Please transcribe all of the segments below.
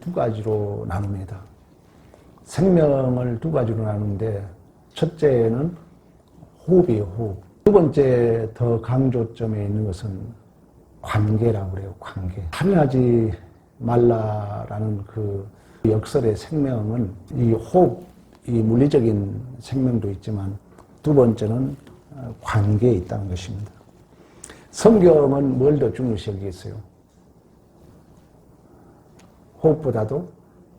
두 가지로 나눕니다. 생명을 두 가지로 나누는데 첫째는 호흡이에요, 호흡. 두 번째 더 강조점에 있는 것은 관계라고 그래요, 관계. 살인하지 말라라는 그 역설의 생명은 이 호흡, 이 물리적인 생명도 있지만 두 번째는 관계에 있다는 것입니다. 성경은 뭘 더 중요시 여기겠어요? 호흡보다도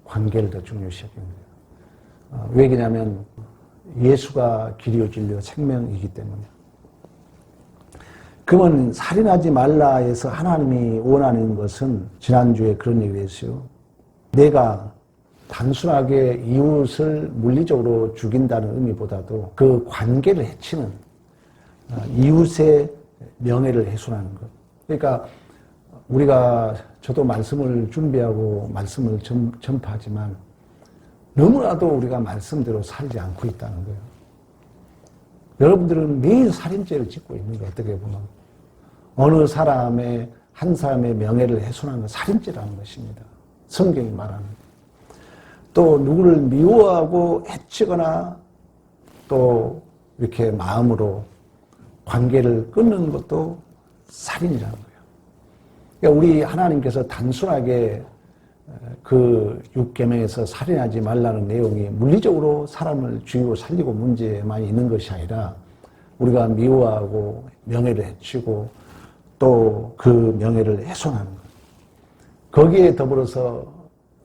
관계를 더 중요시 여깁니다. 어, 왜 그러냐면 예수가 길이요 진리요 생명이기 때문에. 그러면 살인하지 말라 해서 하나님이 원하는 것은 지난주에 그런 얘기를 했어요. 내가 단순하게 이웃을 물리적으로 죽인다는 의미보다도 그 관계를 해치는 어, 이웃의 명예를 훼손하는 것. 그러니까 우리가 저도 말씀을 준비하고 말씀을 전, 전파하지만 너무나도 우리가 말씀대로 살지 않고 있다는 거예요. 여러분들은 매일 살인죄를 짓고 있는 거예요. 어떻게 보면. 어느 사람의, 한 사람의 명예를 훼손하는 건 살인죄라는 것입니다. 성경이 말하는. 또 누구를 미워하고 해치거나 또 이렇게 마음으로 관계를 끊는 것도 살인이라는 거예요. 그러니까 우리 하나님께서 단순하게 그 육계명에서 살인하지 말라는 내용이 물리적으로 사람을 죽이고 살리고 문제만 있는 것이 아니라 우리가 미워하고 명예를 해치고 또 그 명예를 훼손하는 것. 거기에 더불어서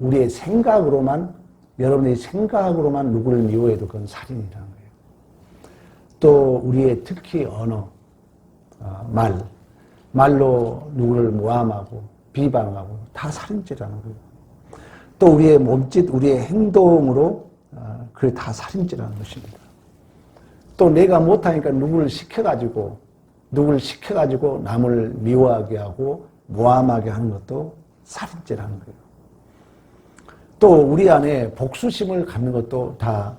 우리의 생각으로만 여러분의 생각으로만 누구를 미워해도 그건 살인이라는 거예요. 또 우리의 특히 언어, 어, 말, 말로 누구를 모함하고 비방하고 다 살인죄라는 거예요. 또 우리의 몸짓, 우리의 행동으로 어, 그게 다 살인죄라는 것입니다. 또 내가 못하니까 누구를 시켜가지고 누구를 시켜가지고 남을 미워하게 하고 모함하게 하는 것도 살인죄라는 거예요. 또 우리 안에 복수심을 갖는 것도 다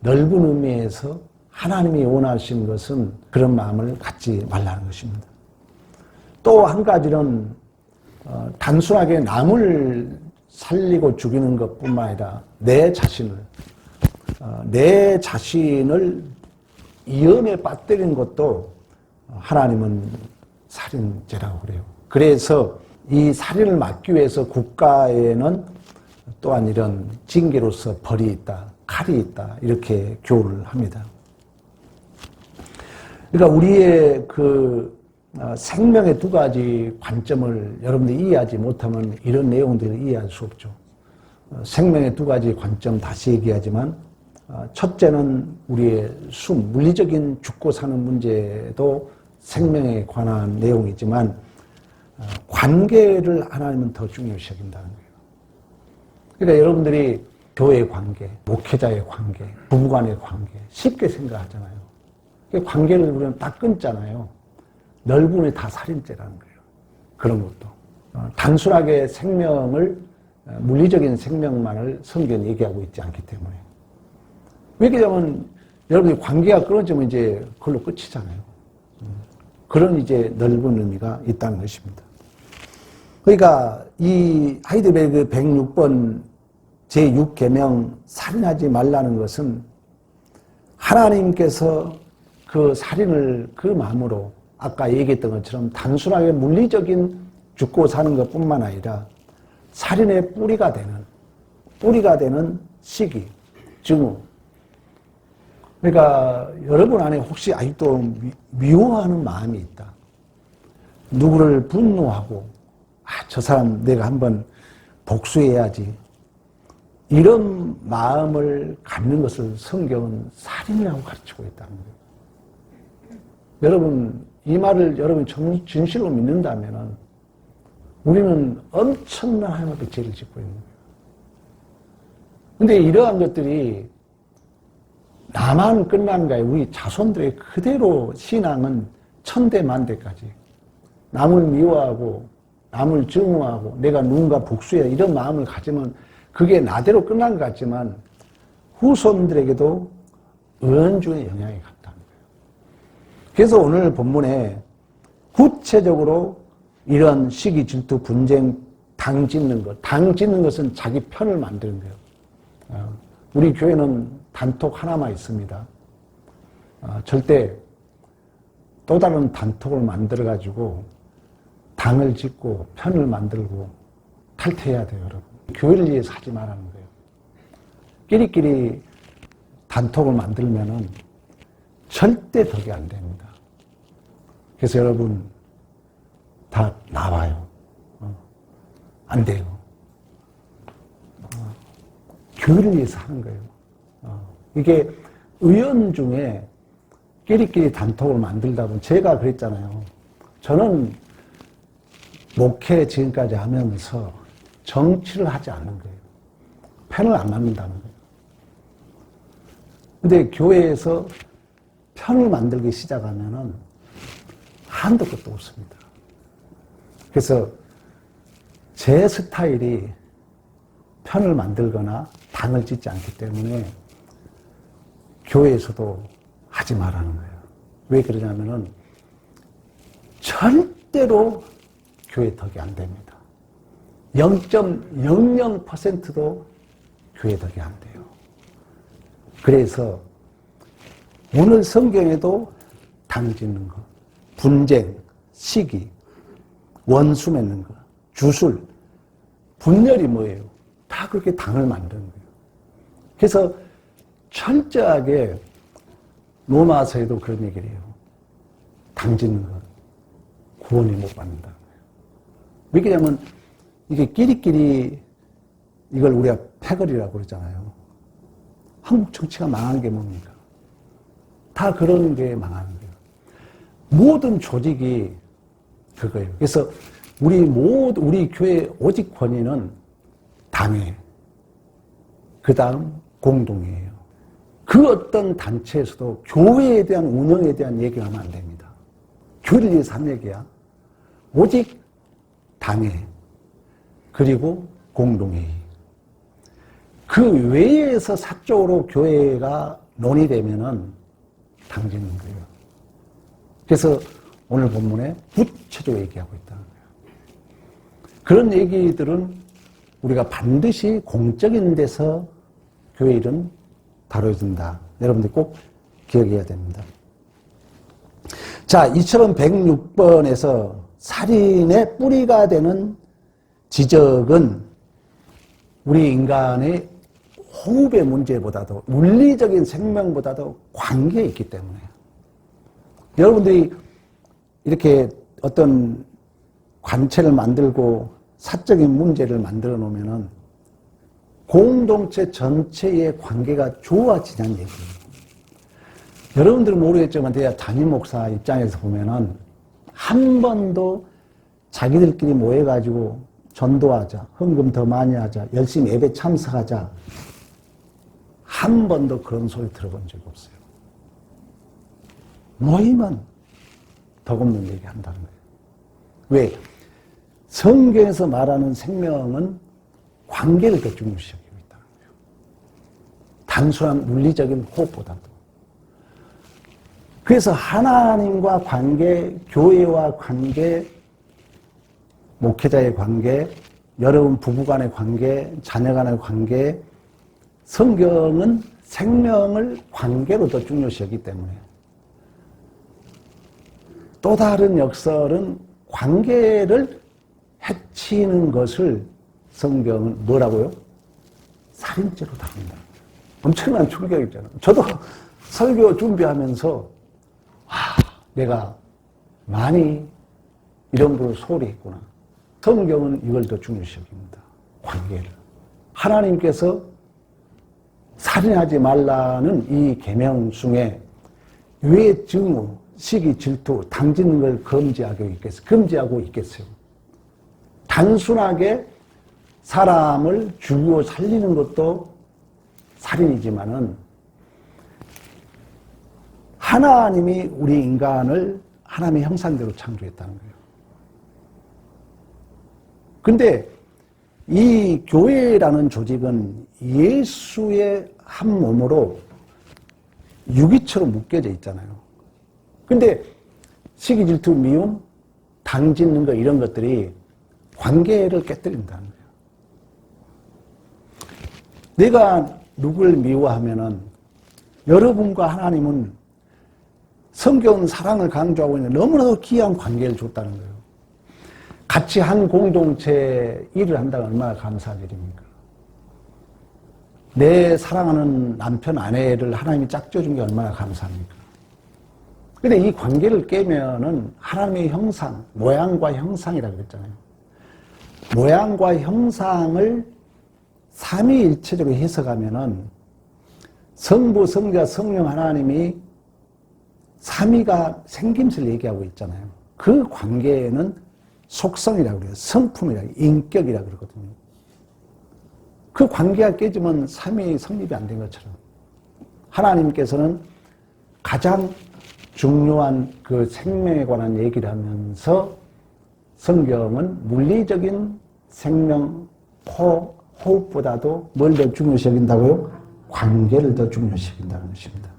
넓은 의미에서 하나님이 원하시는 것은 그런 마음을 갖지 말라는 것입니다. 또 한 가지는 어, 단순하게 남을 살리고 죽이는 것뿐만 아니라 내 자신을 어, 내 자신을 위험에 빠뜨리는 것도 하나님은 살인죄라고 그래요. 그래서 이 살인을 막기 위해서 국가에는 또한 이런 징계로서 벌이 있다, 칼이 있다 이렇게 교훈을 합니다. 그러니까 우리의 그 어, 생명의 두 가지 관점을 여러분들이 이해하지 못하면 이런 내용들을 이해할 수 없죠. 어, 생명의 두 가지 관점 다시 얘기하지만 어, 첫째는 우리의 숨, 물리적인 죽고 사는 문제도 생명에 관한 내용이지만 관계를 하나님은 더 중요시 여긴다는 거예요. 그러니까 여러분들이 교회 관계, 목회자의 관계, 부부간의 관계 쉽게 생각하잖아요. 관계를 우리는 딱 끊잖아요. 넓은이 다 살인죄라는 거예요. 그런 것도. 어, 단순하게 생명을, 어, 물리적인 생명만을 성경 얘기하고 있지 않기 때문에. 왜냐하면 여러분이 관계가 끊어지면 이제 그걸로 끝이잖아요. 음, 그런 이제 넓은 의미가 있다는 것입니다. 그러니까 이 하이드베르그 106번 제6계명 살인하지 말라는 것은 하나님께서 그 살인을 그 마음으로 아까 얘기했던 것처럼 단순하게 물리적인 죽고 사는 것 뿐만 아니라 살인의 뿌리가 되는, 뿌리가 되는 시기, 증오. 그러니까 여러분 안에 혹시 아직도 미워하는 마음이 있다. 누구를 분노하고, 아, 저 사람 내가 한번 복수해야지. 이런 마음을 갖는 것을 성경은 살인이라고 가르치고 있다는 거예요. 여러분, 이 말을 여러분이 진실로 믿는다면 우리는 엄청난 하나님 앞에 죄를 짓고 있는 거예요. 근데 이러한 것들이 나만 끝난 거예요. 우리 자손들의 그대로 신앙은 천대 만대까지 남을 미워하고 남을 증오하고 내가 누군가 복수해 이런 마음을 가지면 그게 나대로 끝난 것 같지만 후손들에게도 은중의 영향이 갑니다. 그래서 오늘 본문에 구체적으로 이런 시기, 질투, 분쟁 당 짓는 것. 당 짓는 것은 자기 편을 만드는 거예요. 어, 우리 교회는 단톡 하나만 있습니다. 어, 절대 또 다른 단톡을 만들어 가지고 당을 짓고 편을 만들고 탈퇴해야 돼요, 여러분. 교회를 위해서 하지 말라는 거예요. 끼리끼리 단톡을 만들면은 절대 덕이 안 됩니다. 그래서 여러분 다 나와요. 어, 안 돼요. 어, 교회를 위해서 하는 거예요. 어, 이게 의원 중에 끼리끼리 단톡을 만들다 보면 제가 그랬잖아요. 저는 목회 지금까지 하면서 정치를 하지 않는 거예요. 편을 안 만든다는 거예요. 근데 교회에서 편을 만들기 시작하면은 한도 끝도 없습니다. 그래서 제 스타일이 편을 만들거나 당을 짓지 않기 때문에 교회에서도 하지 말라는 거예요. 왜 그러냐면은 절대로 교회 덕이 안 됩니다. 0.00%도 교회 덕이 안 돼요. 그래서 오늘 성경에도 당 짓는 거, 분쟁, 시기, 원수 맺는 거, 주술, 분열이 뭐예요? 다 그렇게 당을 만드는 거예요. 그래서 철저하게 로마서에도 그런 얘기를 해요. 당 짓는 건 구원이 못 받는다. 왜 그러냐면 이게 끼리끼리 이걸 우리가 패거리라고 그러잖아요. 한국 정치가 망한 게 뭡니까? 다 그런 게 망하는 거예요. 모든 조직이 그거예요. 그래서 우리 모두 우리 교회 오직 권위는 당회, 그 다음 공동이에요. 그 어떤 단체에서도 교회에 대한 운영에 대한 얘기를 하면 안 됩니다. 교회를 위해서 한 얘기야. 오직 당회, 그리고 공동회의. 그 외에서 사적으로 교회가 논의되면은 당짓는 거예요. 그래서 오늘 본문에 구체적으로 얘기하고 있다는 거예요. 그런 얘기들은 우리가 반드시 공적인 데서 교회 일은 다뤄준다. 여러분들 꼭 기억해야 됩니다. 자, 2106번에서 살인의 뿌리가 되는 지적은 우리 인간의 호흡의 문제보다도 물리적인 생명보다도 관계에 있기 때문에 여러분들이 이렇게 어떤 관체를 만들고 사적인 문제를 만들어 놓으면은 공동체 전체의 관계가 좋아지냐는 얘기예요. 여러분들은 모르겠지만 제가 담임 목사 입장에서 보면은 한 번도 자기들끼리 모여가지고 전도하자, 헌금 더 많이 하자, 열심히 예배 참석하자. 한 번도 그런 소리 들어본 적이 없어요. 모이면 덕없는 얘기 한다는 거예요. 왜? 성경에서 말하는 생명은 관계를 더 중요시하고 있다는 거예요. 단순한 물리적인 호흡보다도. 그래서 하나님과 관계, 교회와 관계, 목회자의 관계, 여러분 부부 간의 관계, 자녀 간의 관계, 성경은 생명을 관계로 더 중요시하기 때문에 또 다른 역설은 관계를 해치는 것을 성경은 뭐라고요? 살인죄로 다룬다. 엄청난 충격이잖아요. 저도 설교 준비하면서 아, 내가 많이 이런 분을 소홀히 했구나. 성경은 이걸 더 중요시 여깁니다. 관계를. 하나님께서 살인하지 말라는 이 계명 중에 왜 증오, 시기, 질투, 당짓는 걸 금지하고 있겠어요? 금지하고 있겠어요? 단순하게 사람을 죽이고 살리는 것도 살인이지만은 하나님이 우리 인간을 하나님의 형상대로 창조했다는 거예요. 근데 이 교회라는 조직은 예수의 한 몸으로 유기처럼 묶여져 있잖아요. 근데 시기 질투 미움, 당 짓는 거 이런 것들이 관계를 깨뜨린다는 거예요. 내가 누굴 미워하면은 여러분과 하나님은 성경 사랑을 강조하고 있는 너무나도 귀한 관계를 줬다는 거예요. 같이 한 공동체 일을 한다면 얼마나 감사한 일입니까? 내 사랑하는 남편, 아내를 하나님이 짝져준 게 얼마나 감사합니까? 근데 이 관계를 깨면은 하나님의 형상, 모양과 형상이라고 그랬잖아요. 모양과 형상을 삼위일체적으로 해석하면은 성부, 성자, 성령 하나님이 삼위가 생김새를 얘기하고 있잖아요. 그 관계에는 속성이라고 그래요. 성품이라고, 인격이라고 그러거든요. 그 관계가 깨지면 삼위 성립이 안 된 것처럼 하나님께서는 가장 중요한 그 생명에 관한 얘기를 하면서 성경은 물리적인 생명 호, 호흡보다도 뭘 더 중요시 여긴다고요? 관계를 더 중요시 여긴다는 것입니다.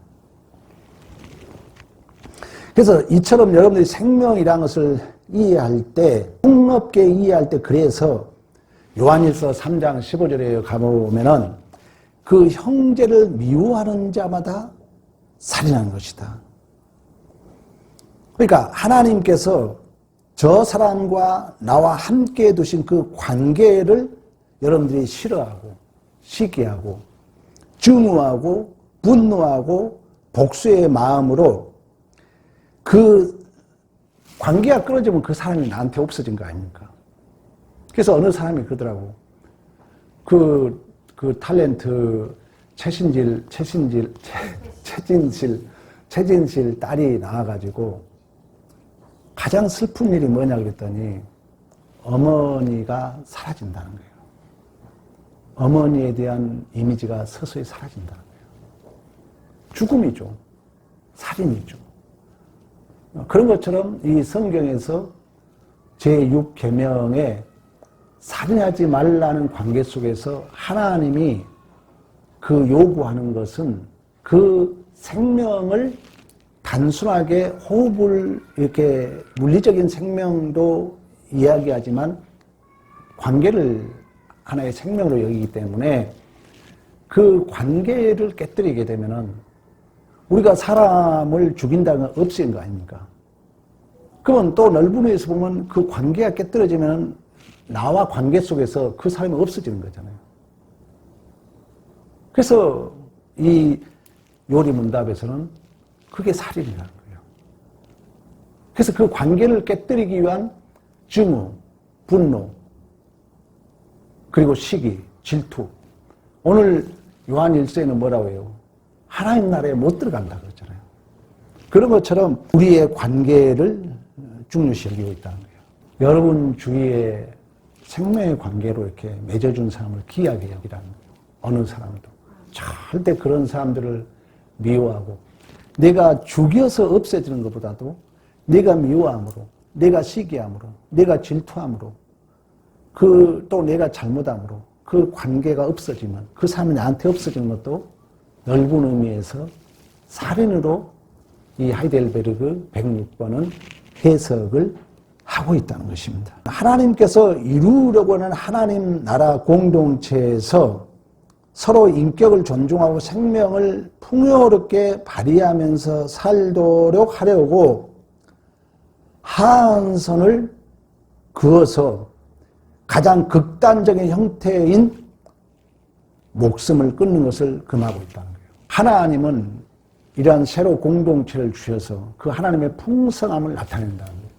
그래서 이처럼 여러분들이 생명이라는 것을 이해할 때, 폭넓게 이해할 때 그래서 요한일서 3장 15절에 가보면은 그 형제를 미워하는 자마다 살인하는 것이다. 그러니까 하나님께서 저 사람과 나와 함께 두신 그 관계를 여러분들이 싫어하고 시기하고 증오하고 분노하고 복수의 마음으로 그 관계가 끊어지면 그 사람이 나한테 없어진 거 아닙니까? 그래서 어느 사람이 그러더라고. 그, 그 탤런트 최신질, 최신질, 최, 최진실, 최진실 딸이 나와가지고 가장 슬픈 일이 뭐냐 그랬더니 어머니가 사라진다는 거예요. 어머니에 대한 이미지가 서서히 사라진다는 거예요. 죽음이죠. 살인이죠. 그런 것처럼 이 성경에서 제6계명에 살인하지 말라는 관계 속에서 하나님이 그 요구하는 것은 그 생명을 단순하게 호흡을 이렇게 물리적인 생명도 이야기하지만 관계를 하나의 생명으로 여기기 때문에 그 관계를 깨뜨리게 되면은 우리가 사람을 죽인다는 건 없애는 거 아닙니까? 그러면 또 넓은 의미에서 보면 그 관계가 깨뜨려지면 나와 관계 속에서 그 사람이 없어지는 거잖아요. 그래서 이 요리 문답에서는 그게 살인이라는 거예요. 그래서 그 관계를 깨뜨리기 위한 증오, 분노, 그리고 시기, 질투. 오늘 요한 1세는 뭐라고 해요? 하나님 나라에 못 들어간다 그러잖아요. 그런 것처럼 우리의 관계를 중요시 여기고 있다는 거예요. 여러분 주위에 생명의 관계로 이렇게 맺어준 사람을 귀하게 여기라는 거예요. 어느 사람도. 절대 그런 사람들을 미워하고 내가 죽여서 없애지는 것보다도 내가 미워함으로 내가 시기함으로 내가 질투함으로 그 또 내가 잘못함으로 그 관계가 없어지면 그 사람이 나한테 없어지는 것도 넓은 의미에서 살인으로 이 하이델베르그 106번은 해석을 하고 있다는 것입니다. 하나님께서 이루려고 하는 하나님 나라 공동체에서 서로 인격을 존중하고 생명을 풍요롭게 발휘하면서 살도록 하려고 하한선을 그어서 가장 극단적인 형태인 목숨을 끊는 것을 금하고 거예요. 하나님은 이러한 새로 공동체를 주셔서 그 하나님의 풍성함을 나타낸다는 거예요.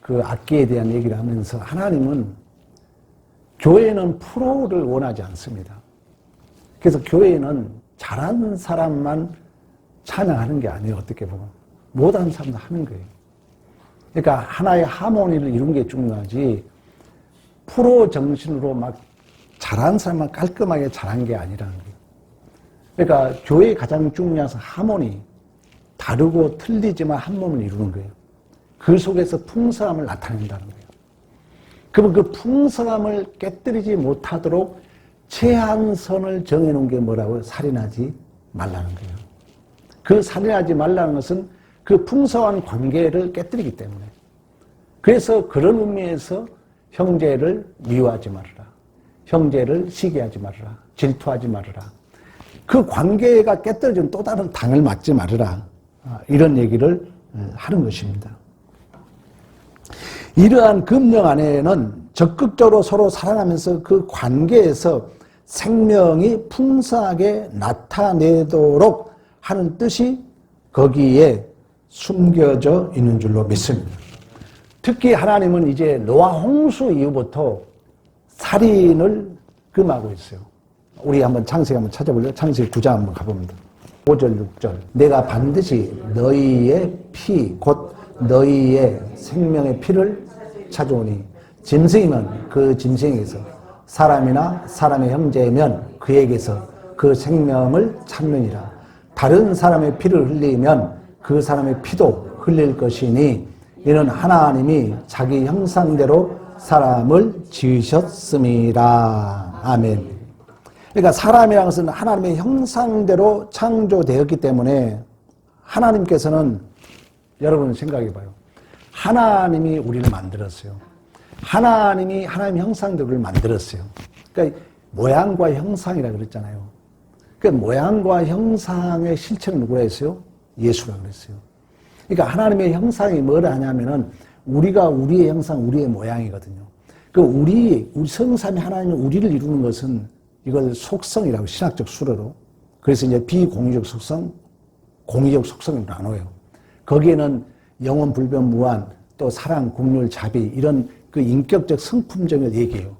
그 악기에 대한 얘기를 하면서 하나님은 교회는 프로를 원하지 않습니다. 그래서 교회는 잘하는 사람만 찬양하는 게 아니에요. 어떻게 보면. 못하는 사람도 하는 거예요. 그러니까 하나의 하모니를 이룬 게 중요하지 프로 정신으로 막 잘한 사람만 깔끔하게 잘한 게 아니라는 거예요. 그러니까 교회의 가장 중요한 하모니, 다르고 틀리지만 한 몸을 이루는 거예요. 그 속에서 풍성함을 나타낸다는 거예요. 그러면 그 풍성함을 깨뜨리지 못하도록 제한선을 정해놓은 게 뭐라고요? 살인하지 말라는 거예요. 그 살인하지 말라는 것은 그 풍성한 관계를 깨뜨리기 때문에. 그래서 그런 의미에서 형제를 미워하지 말아라. 형제를 시기하지 말아라. 질투하지 말아라. 그 관계가 깨떨어진 또 다른 당을 맞지 말아라. 아, 이런 얘기를 어, 하는 것입니다. 이러한 금령 안에는 적극적으로 서로 사랑하면서 그 관계에서 생명이 풍성하게 나타내도록 하는 뜻이 거기에 숨겨져 있는 줄로 믿습니다. 특히 하나님은 이제 노아 홍수 이후부터 살인을 금하고 있어요. 우리 한번 창세기 한번 찾아볼래요? 창세기 9장 한번 가봅니다. 5절, 6절. 내가 반드시 너희의 피, 곧 너희의 생명의 피를 찾아오니, 짐승이면 그 짐승에서, 사람이나 사람의 형제면 그에게서 그 생명을 찾느니라. 다른 사람의 피를 흘리면 그 사람의 피도 흘릴 것이니, 이는 하나님이 자기 형상대로 사람을 지으셨습니다. 아멘. 그러니까 사람이라는 것은 하나님의 형상대로 창조되었기 때문에 하나님께서는 여러분 생각해 봐요. 하나님이 우리를 만들었어요. 하나님이 하나님 형상대로 를 만들었어요. 그러니까 모양과 형상이라 그랬잖아요. 그 모양과 형상의 실체는 누구라 했어요? 예수라 그랬어요. 그러니까 하나님의 형상이 뭐라 하냐면은 우리가 우리의 형상, 우리의 모양이거든요. 그 우리, 우리 성삼이 하나님이 우리를 이루는 것은 이걸 속성이라고 신학적 수로로. 그래서 이제 비공유적 속성, 공유적 속성으로 나눠요. 거기에는 영원, 불변, 무한, 또 사랑, 국률, 자비 이런 그 인격적 성품적을 얘기해요.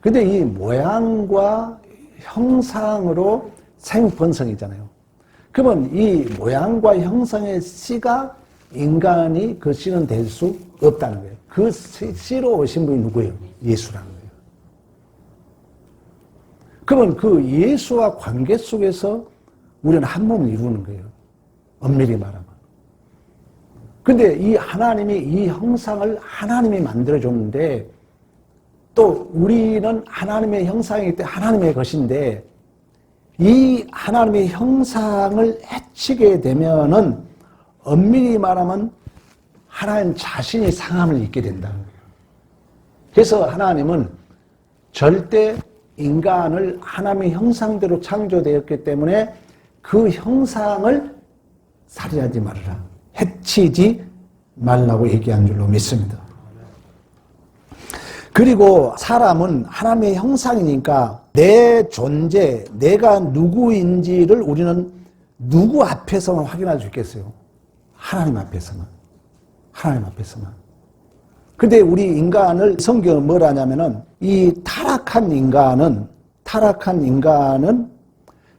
근데 이 모양과 형상으로 생번성이잖아요. 그러면 이 모양과 형상의 씨가 인간이 그 씨는 될 수 없다는 거예요. 그 씨로 오신 분이 누구예요? 예수라는 거예요. 그러면 그 예수와 관계 속에서 우리는 한 몸을 이루는 거예요. 엄밀히 말하면. 근데 이 하나님이 이 형상을 하나님이 만들어 줬는데 또 우리는 하나님의 형상이기 때문에 하나님의 것인데 이 하나님의 형상을 해치게 되면은 엄밀히 말하면 하나님 자신이 상함을 입게 거예요. 그래서 하나님은 절대 인간을 하나님의 형상대로 창조되었기 때문에 그 형상을 살인하지 말아라. 해치지 말라고 얘기한 줄로 믿습니다. 그리고 사람은 하나님의 형상이니까 내 존재, 내가 누구인지를 우리는 누구 앞에서만 확인할 수 있겠어요? 하나님 앞에서만. 하나님 앞에서만. 근데 우리 인간을 성경은 뭐라 하냐면은 이 타락한 인간은 타락한 인간은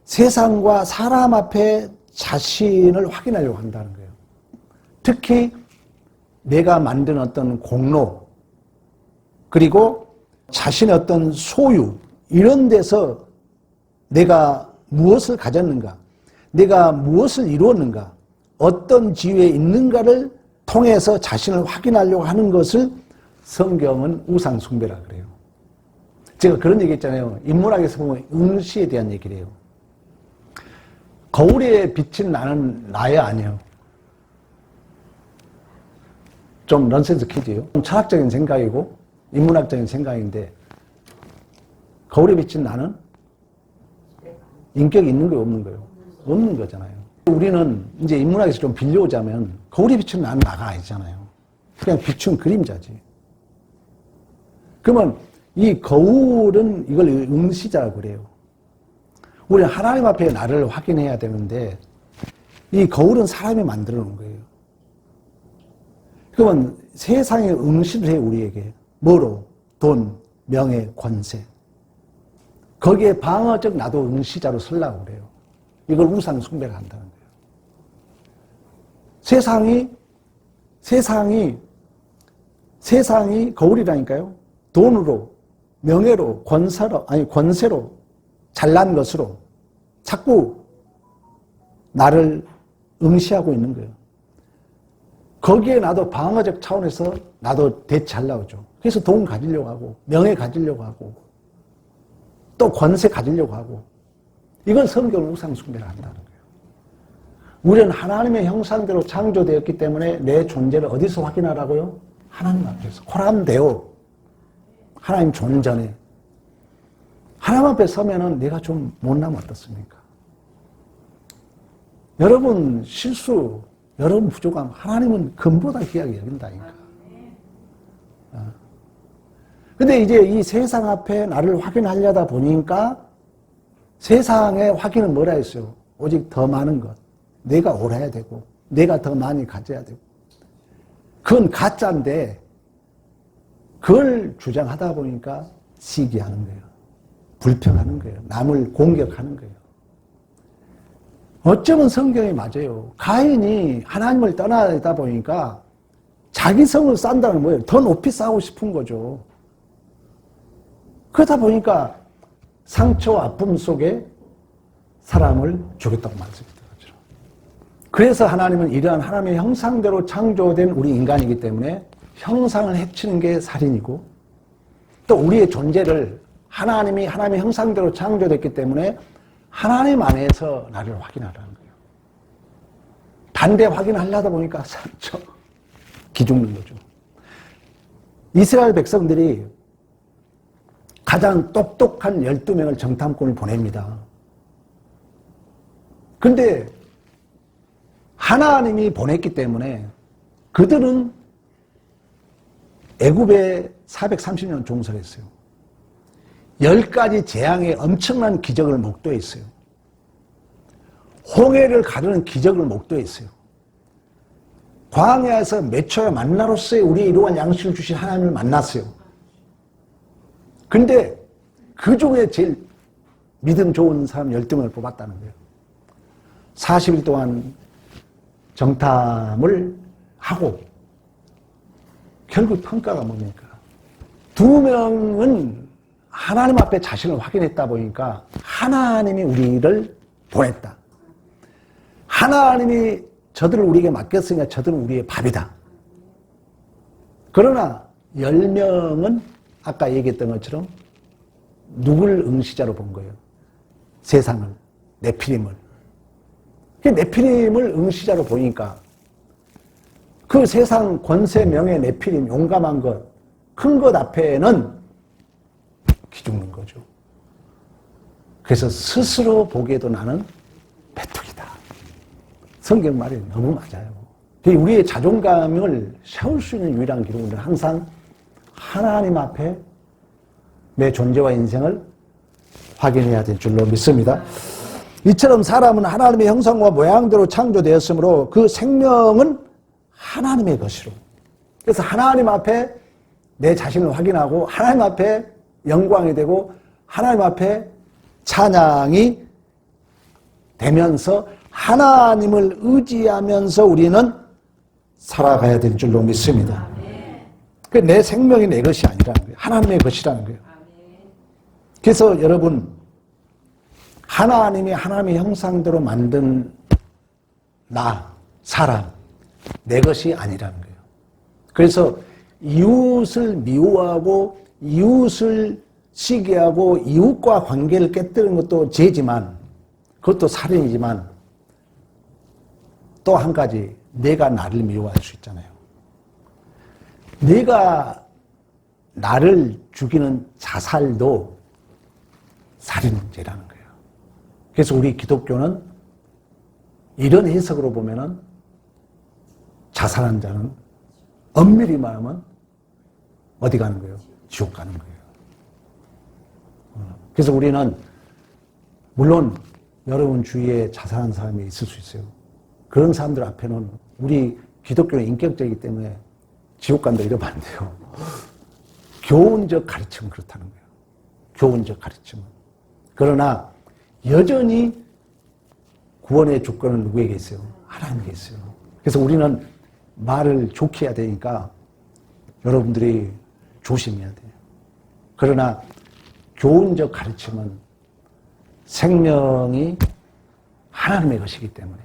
세상과 사람 앞에 자신을 확인하려고 한다는 거예요. 특히 내가 만든 어떤 공로 그리고 자신의 어떤 소유 이런 데서 내가 무엇을 가졌는가 내가 무엇을 이루었는가 어떤 지위에 있는가를 통해서 자신을 확인하려고 하는 것을 성경은 우상숭배라 그래요. 제가 그런 얘기 했잖아요. 인문학에서 보면 응시에 대한 얘기를 해요. 거울에 비친 나는 나야 아니에요. 좀 넌센스 퀴즈예요. 좀 철학적인 생각이고 인문학적인 생각인데 거울에 비친 나는 인격이 있는 거예요, 없는 거예요? 없는 거잖아요. 우리는 이제 인문학에서 좀 빌려오자면 거울에 비추면 나는 나가 아니잖아요. 그냥 비춘 그림자지. 그러면 이 거울은 이걸 응시자라고 그래요. 우리 하나님 앞에 나를 확인해야 되는데 이 거울은 사람이 만들어 놓은 거예요. 그러면 세상에 응시를 해요, 우리에게. 뭐로? 돈, 명예, 권세. 거기에 방어적 나도 응시자로 설라고 그래요. 이걸 우상 숭배를 한다는 거예요. 세상이, 세상이, 세상이 거울이라니까요. 돈으로, 명예로, 권세로, 아니, 권세로, 잘난 것으로 자꾸 나를 응시하고 있는 거예요. 거기에 나도 방어적 차원에서 나도 대치하려고 하죠. 그래서 돈 가지려고 하고, 명예 가지려고 하고, 또 권세 가지려고 하고, 이건 성경 우상숭배를 한다는 거예요. 우리는 하나님의 형상대로 창조되었기 때문에 내 존재를 어디서 확인하라고요? 하나님 앞에서. 코람데오. 하나님 존 전에 하나님 앞에 서면은 내가 좀 못나면 어떻습니까? 여러분 실수, 여러분 부족함, 하나님은 금보다 귀하게 여긴다니까. 어. 근데 이제 이 세상 앞에 나를 확인하려다 보니까 세상의 확인은 뭐라 했어요? 오직 더 많은 것. 내가 옳아야 되고, 내가 더 많이 가져야 되고. 그건 가짜인데, 그걸 주장하다 보니까 시기하는 거예요. 불평하는 거예요. 남을 공격하는 거예요. 어쩌면 성경이 맞아요. 가인이 하나님을 떠나다 보니까 자기 성을 싼다는 뭐예요? 더 높이 쌓고 싶은 거죠. 그러다 보니까 상처와 아픔 속에 사람을 죽였다고 말씀드렸죠. 그래서 하나님은 이러한 하나님의 형상대로 창조된 우리 인간이기 때문에 형상을 해치는 게 살인이고 또 우리의 존재를 하나님이 하나님의 형상대로 창조됐기 때문에 하나님 안에서 나를 확인하라는 거예요. 반대 확인하려다 보니까 상처, 기죽는 거죠. 이스라엘 백성들이 가장 똑똑한 12명을 정탐꾼을 보냅니다. 근데 하나님이 보냈기 때문에 그들은 애굽에 430년 종살했어요. 열 가지 재앙의 엄청난 기적을 목도했어요. 홍해를 가르는 기적을 목도했어요. 광야에서 몇 초야 만나로서의 우리의 이러한 양식을 주신 하나님을 만났어요. 근데 그 중에 제일 믿음 좋은 사람 12명을 뽑았다는 거예요. 40일 동안 정탐을 하고 결국 평가가 뭡니까? 두 명은 하나님 앞에 자신을 확인했다 보니까 하나님이 우리를 보냈다. 하나님이 저들을 우리에게 맡겼으니까 저들은 우리의 밥이다. 그러나 열 명은 아까 얘기했던 것처럼 누굴 응시자로 본 거예요? 세상을, 네피림을. 그 네피림을 응시자로 보니까 그 세상 권세 명예 네피림 용감한 것, 큰 것 앞에는 기죽는 거죠. 그래서 스스로 보기에도 나는 배뚝이다. 성경 말이 너무 맞아요. 우리의 자존감을 세울 수 있는 유일한 기록은 항상 하나님 앞에 내 존재와 인생을 확인해야 될 줄로 믿습니다. 이처럼 사람은 하나님의 형상과 모양대로 창조되었으므로 그 생명은 하나님의 것이로. 그래서 하나님 앞에 내 자신을 확인하고 하나님 앞에 영광이 되고 하나님 앞에 찬양이 되면서 하나님을 의지하면서 우리는 살아가야 될 줄로 믿습니다. 그 내 생명이 내 것이 아니라는 거예요. 하나님의 것이라는 거예요. 그래서 여러분 하나님이 하나님의 형상대로 만든 나, 사람, 내 것이 아니라는 거예요. 그래서 이웃을 미워하고 이웃을 시기하고 이웃과 관계를 깨뜨리는 것도 죄지만 그것도 살인이지만 또 한 가지 내가 나를 미워할 수 있잖아요. 내가 나를 죽이는 자살도 살인죄라는 거예요. 그래서 우리 기독교는 이런 해석으로 보면은 자살한 자는 엄밀히 말하면 어디 가는 거예요? 지옥 가는 거예요. 어, 그래서 우리는 물론 여러분 주위에 자살한 사람이 있을 수 있어요. 그런 사람들 앞에는 우리 기독교는 인격적이기 때문에 지옥 간다 이러면 안 돼요. 교훈적 가르침은 그렇다는 거예요. 교훈적 가르침은. 그러나 여전히 구원의 주권은 누구에게 있어요? 하나님께 있어요. 그래서 우리는 말을 좋게 해야 되니까 여러분들이 조심해야 돼요. 그러나 교훈적 가르침은 생명이 하나님의 것이기 때문에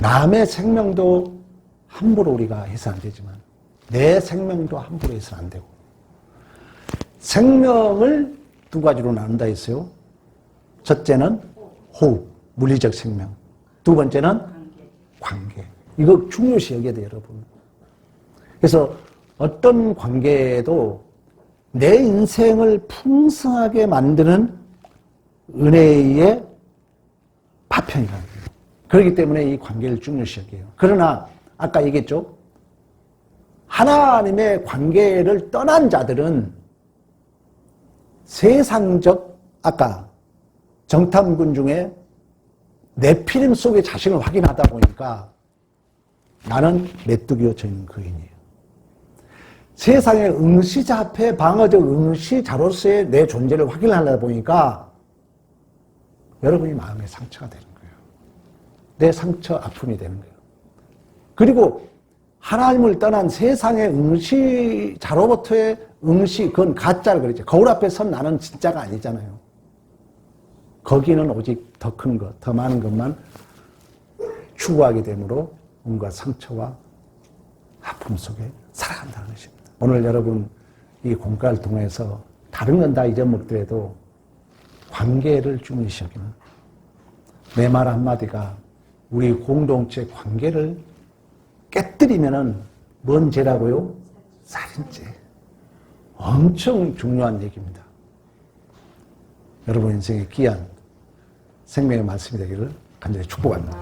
남의 생명도 함부로 우리가 해서 안 되지만 내 생명도 함부로 해서는 안 되고 생명을 두 가지로 나눈다 했어요. 첫째는 호흡, 물리적 생명. 두 번째는 관계. 이거 중요시 여겨야 돼요, 여러분. 그래서 어떤 관계도 내 인생을 풍성하게 만드는 은혜의 파편이라는 거예요. 그렇기 때문에 이 관계를 중요시 여겨요. 그러나 아까 얘기했죠. 하나님의 관계를 떠난 자들은 세상적 아까 정탐군 중에 내피림 속의 자신을 확인하다 보니까 나는 메뚜기여 저희는 거인이에요. 세상의 응시자 앞에 방어적 응시자로서의 내 존재를 확인하다 보니까 여러분이 마음의 상처가 되는 거예요. 내 상처, 아픔이 되는 거예요. 그리고 하나님을 떠난 세상의 응시자로부터의 응시, 그건 가짜를 그랬죠. 거울 앞에 선 나는 진짜가 아니잖아요. 거기는 오직 더 큰 것, 더 많은 것만 추구하게 되므로 온갖 상처와 아픔 속에 살아간다는 것입니다. 오늘 여러분 이 공과를 통해서 다른 건 다 잊어먹더라도 관계를 중요시 여기는 내 말 한마디가 우리 공동체 관계를 깨뜨리면은 뭔 죄라고요? 살인죄. 엄청 중요한 얘기입니다. 여러분 인생에 귀한 생명의 말씀이 되기를 간절히 축복합니다.